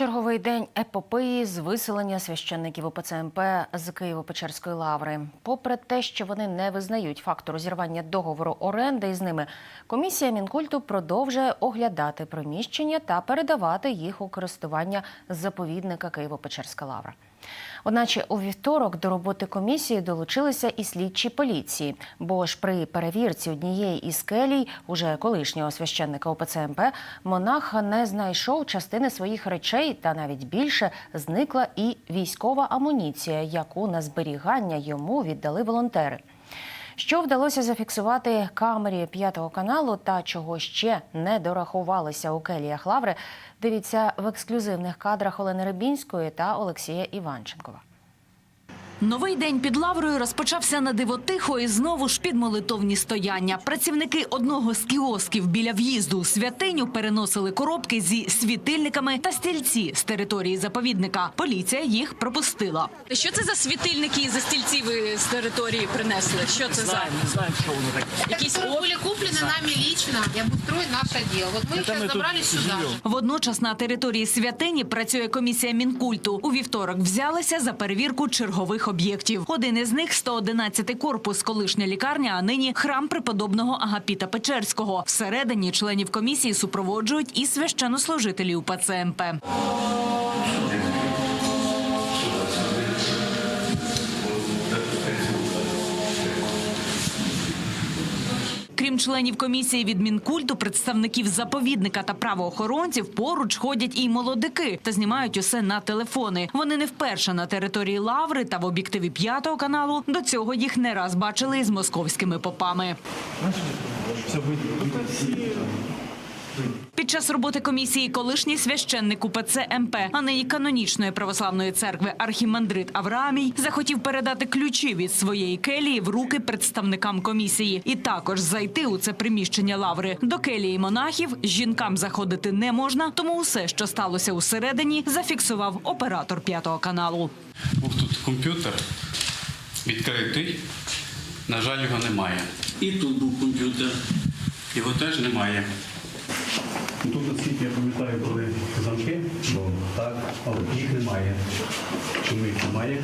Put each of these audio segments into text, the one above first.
Черговий день епопеї з виселення священників УПЦ МП з Києво-Печерської лаври. Попри те, що вони не визнають факту розірвання договору оренди із ними, комісія Мінкульту продовжує оглядати приміщення та передавати їх у користування заповідника Києво-Печерська лавра. Одначе у вівторок до роботи комісії долучилися і слідчі поліції, бо ж при перевірці однієї із келій, уже колишнього священника ОПЦ МП, монах не знайшов частини своїх речей та навіть більше зникла і військова амуніція, яку на зберігання йому віддали волонтери. Що вдалося зафіксувати камері п'ятого каналу та чого ще не дорахувалися у келіях лаври, дивіться в ексклюзивних кадрах Олени Рибінської та Олексія Іванченкова. Новий день під лаврою розпочався на диво тихо і знову ж під молитовні стояння. Працівники одного з кіосків біля в'їзду у святиню переносили коробки зі світильниками та стільці з території заповідника. Поліція їх пропустила. Що це за світильники і за стільці ви з території принесли? Що це за Не знаем, что оно такое. якісь которые были куплены нами лично и обустроить наш отдел. Вот мы их Это мы сейчас тут забрали сюда. живем. же. Водночас на території святині працює комісія Мінкульту. У вівторок взялися за перевірку чергових об'єктів. Один із них – 111-й корпус, колишня лікарня, а нині храм преподобного Агапіта Печерського. Всередині членів комісії супроводжують і священнослужителі УПЦ МП. Крім членів комісії від Мінкульту, представників заповідника та правоохоронців поруч ходять і молодики та знімають усе на телефони. Вони не вперше на території лаври та в об'єктиві п'ятого каналу. До цього їх не раз бачили із московськими попами. Під час роботи комісії колишній священник УПЦ МП, а нині канонічної православної церкви архімандрит Авраамій захотів передати ключі від своєї келії в руки представникам комісії і також зайти у це приміщення лаври. До келії монахів жінкам заходити не можна, тому усе, що сталося усередині, зафіксував оператор п'ятого каналу. Був тут комп'ютер відкритий. На жаль, його немає. І тут був комп'ютер. Його теж немає. Тут, оскільки я пам'ятаю, коли замки, бо так, але їх немає. Чому їх немає?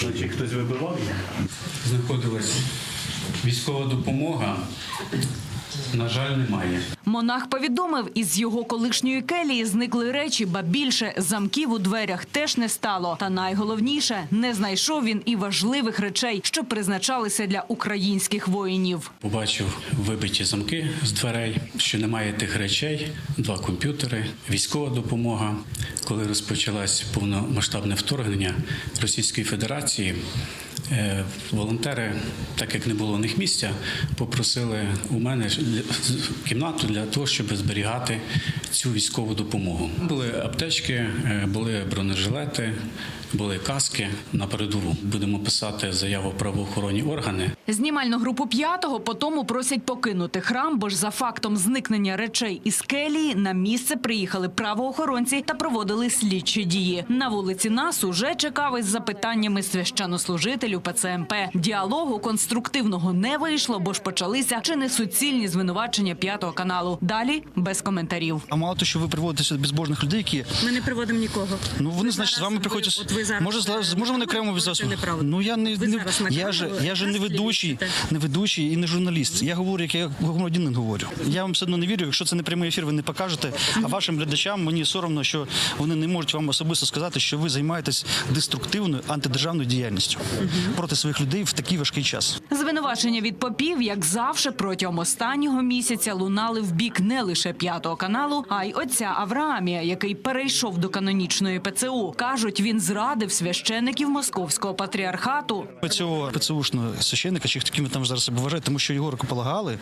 Значить, хтось вибивав їх. Знаходилась військова допомога. На жаль, немає. Монах повідомив, із його колишньої келії зникли речі, ба більше замків у дверях теж не стало. Та найголовніше не знайшов він і важливих речей, що призначалися для українських воїнів. Побачив вибиті замки з дверей, що немає тих речей, два комп'ютери, військова допомога. Коли розпочалось повномасштабне вторгнення Російської Федерації, волонтери, так як не було у них місця, попросили у мене кімнату для того, щоб зберігати цю військову допомогу. Були аптечки, е, були бронежилети, були каски на передову. Будемо писати заяву правоохоронні органи. Знімальну групу п'ятого потому просять покинути храм, бо ж за фактом зникнення речей із келії на місце приїхали правоохоронці та проводили слідчі дії. На вулиці нас уже чекав із запитаннями священнослужителю ПЦМП. Діалогу конструктивного не вийшло, бо ж почалися чи не суцільні звинувачення п'ятого каналу. Далі без коментарів. А мало того, що ви приводите сюди безбожних людей, які Ми не приводимо нікого. ну вони значить з вами приходять. Ви зараз, може зараз може вони окремо від вас. Ну я не, не я ж я ж не ведучий, не ведучий і не журналіст. Я говорю, як я громадянин говорю. Я вам все одно не вірю. Якщо це не прямий ефір, ви не покажете. А вашим глядачам мені соромно, що вони не можуть вам особисто сказати, що ви займаєтесь деструктивною антидержавною діяльністю проти своїх людей в такий важкий час. Звинувачення від попів, як завжди, протягом останнього місяця лунали в бік не лише п'ятого каналу, а й отця Авраамія, який перейшов до канонічної ПЦУ. кажуть, він зрадив священиків московського патріархату. Цього ПЦУшного священника, чи ким ви там зараз себе вважаєте, тому що його рукополагали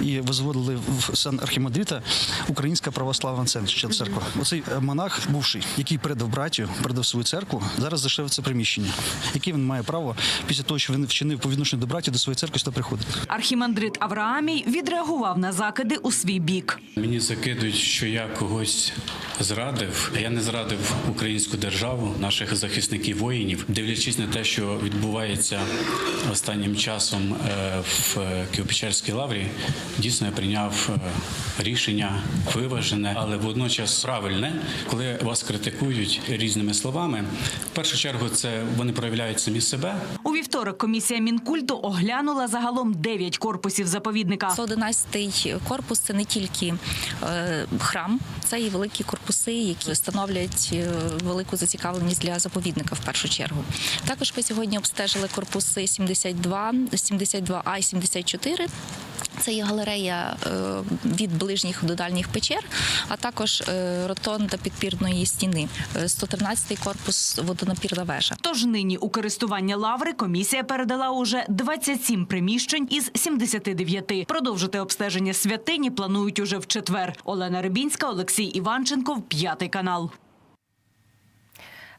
і возводили в сан архімандріта Українська православна центр- церква. Оцей е, монах, бувший, який передав братію, передав свою церкву, зараз зайшов в це приміщення. Яке він має право після того, що він вчинив по відношенню до браті, до своєї церкви сюди приходити? Архімандрит Авраамій відреагував на закиди у свій бік. Мені закидують, що я когось зрадив. Я не зрадив українську державу, наших захисників воїнів, дивлячись на те, що відбувається останнім часом е, в Києво-Печерській лаврі, дійсно я прийняв е, рішення виважене, але водночас правильне, коли вас критикують різними словами. В першу чергу це вони проявляють самі себе, У вівторок комісія Мінкульту оглянула загалом 9 корпусів заповідника. 111-й корпус це не тільки е, храм, це і великі корпуси, які становлять е, велику зацікавленість для заповідника в першу чергу. Також ми сьогодні обстежили корпуси 72, 72А і 74. Це є галерея е, від ближніх до дальніх печер, а також е, ротонда підпірної стіни. Е, 113-й корпус водонапірна вежа. Тож нині у користування лаври комісія передала уже 27 приміщень із 79. Продовжити обстеження святині планують уже в четвер. Олена Рибінська, Олексій Іванченков, п'ятий канал.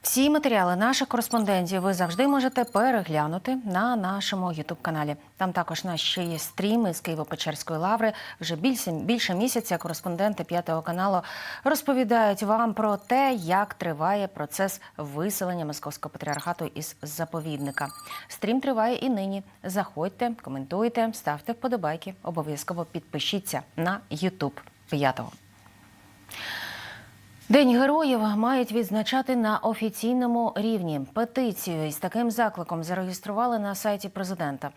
Всі матеріали наших кореспондентів ви завжди можете переглянути на нашому Ютуб-каналі. Там також наші є стріми з Києво-Печерської лаври. Вже більше, більше місяця кореспонденти п'ятого каналу розповідають вам про те, як триває процес виселення московського патріархату із заповідника. Стрім триває і нині. Заходьте, коментуйте, ставте вподобайки. Обов'язково підпишіться на Ютуб п'ятого. День героїв мають відзначати на офіційному рівні. Петицію із таким закликом зареєстрували на сайті президента.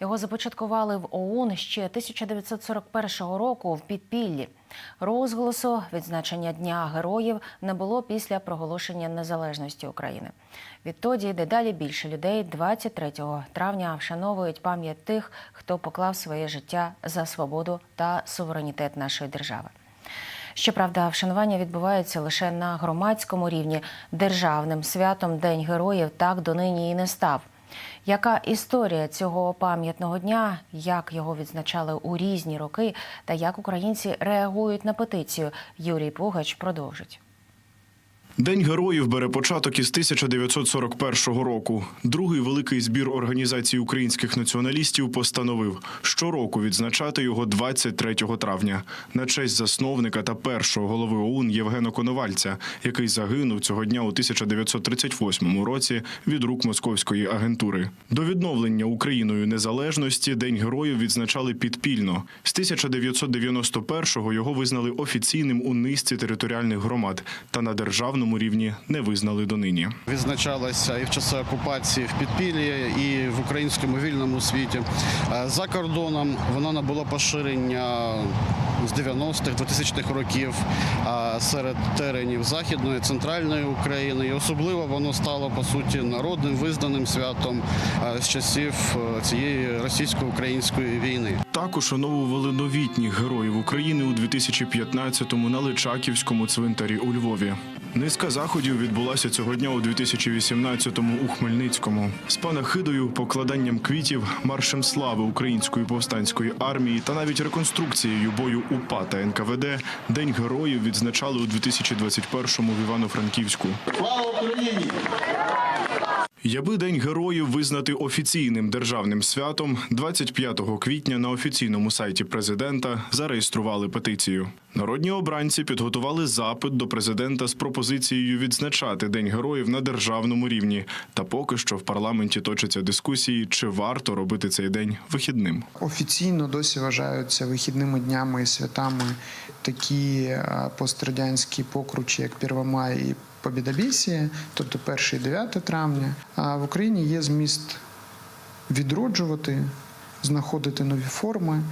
Його започаткували в ОУН ще 1941 року в підпіллі. Розголосу відзначення Дня героїв не було після проголошення незалежності України. Відтоді дедалі більше людей 23 травня вшановують пам'ять тих, хто поклав своє життя за свободу та суверенітет нашої держави. Щоправда, вшанування відбувається лише на громадському рівні. Державним святом День героїв так донині і не став. Яка історія цього пам'ятного дня, як його відзначали у різні роки, та як українці реагують на петицію, Юрій Пугач продовжить. День героїв бере початок із 1941 року. Другий великий збір організації українських націоналістів постановив щороку відзначати його 23 травня на честь засновника та першого голови ОУН Євгена Коновальця, який загинув цього дня у 1938 році від рук московської агентури. До відновлення Україною незалежності День героїв відзначали підпільно. З 1991-го його визнали офіційним у низці територіальних громад та на державному рівні не визнали донині. відзначалася і в часи окупації в підпіллі, і в українському вільному світі. Е, За кордоном вона набула поширення з 90-х, 2000-х років серед теренів Західної, Центральної України. І особливо воно стало по суті народним визнаним святом е, з часів е, цієї російсько-української війни. Також оновували новітніх героїв України у 2015-му на Личаківському цвинтарі у Львові. Низка заходів відбулася цього дня у 2018-му у Хмельницькому з панахидою, покладанням квітів, маршем слави української повстанської армії та навіть реконструкцією бою УПА та НКВД День героїв відзначали у 2021-му в Івано-Франківську. Яби День героїв визнати офіційним державним святом, 25 квітня на офіційному сайті президента зареєстрували петицію. Народні обранці підготували запит до президента з пропозицією відзначати День героїв на державному рівні. Та поки що в парламенті точаться дискусії, чи варто робити цей день вихідним. Офіційно досі вважаються вихідними днями і святами такі е, пострадянські покручі, як Первомай і Побідобєсія, тобто 1 і 9 травня. А в Україні є зміст відроджувати, знаходити нові форми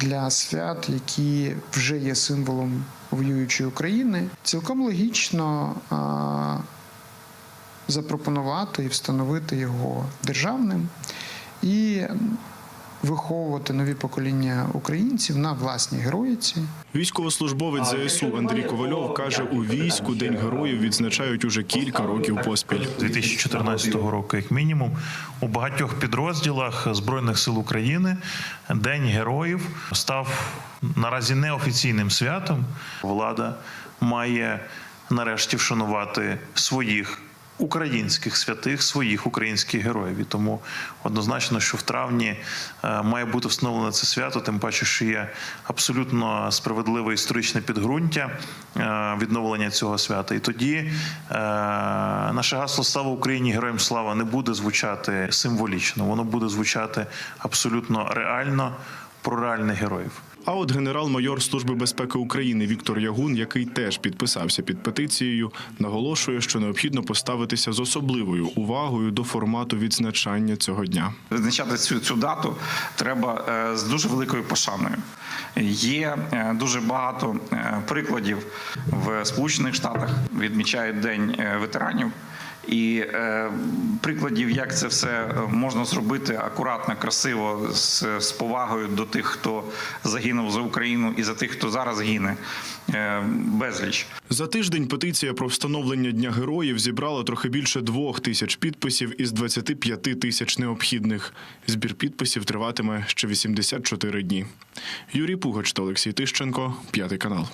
для свят, які вже є символом воюючої України. Цілком логічно а, запропонувати і встановити його державним і виховувати нові покоління українців на власній героїці. Військовослужбовець ЗСУ Андрій Ковальов каже, у війську День героїв відзначають уже кілька років поспіль. 2014 року, як мінімум, у багатьох підрозділах збройних сил України День героїв став наразі неофіційним святом. Влада має нарешті вшанувати своїх українських святих, своїх українських героїв. І тому однозначно, що в травні е, має бути встановлене це свято, тим паче, що є абсолютно справедливе історичне підґрунтя е, відновлення цього свята. І тоді е, наше гасло Слава Україні! Героям слава не буде звучати символічно, воно буде звучати абсолютно реально про реальних героїв. А от генерал-майор Служби безпеки України Віктор Ягун, який теж підписався під петицією, наголошує, що необхідно поставитися з особливою увагою до формату відзначання цього дня. Відзначати цю, цю дату треба е, з дуже великою пошаною. Є е, дуже багато е, прикладів в Сполучених Штатах. Відмічають День ветеранів. І е, прикладів, як це все е, можна зробити акуратно, красиво, з, з повагою до тих, хто загинув за Україну, і за тих, хто зараз гине, е, безліч. За тиждень петиція про встановлення Дня героїв зібрала трохи більше двох тисяч підписів із 25 тисяч необхідних. Збір підписів триватиме ще 84 дні. Юрій Пугач та Олексій Тищенко, п'ятий канал.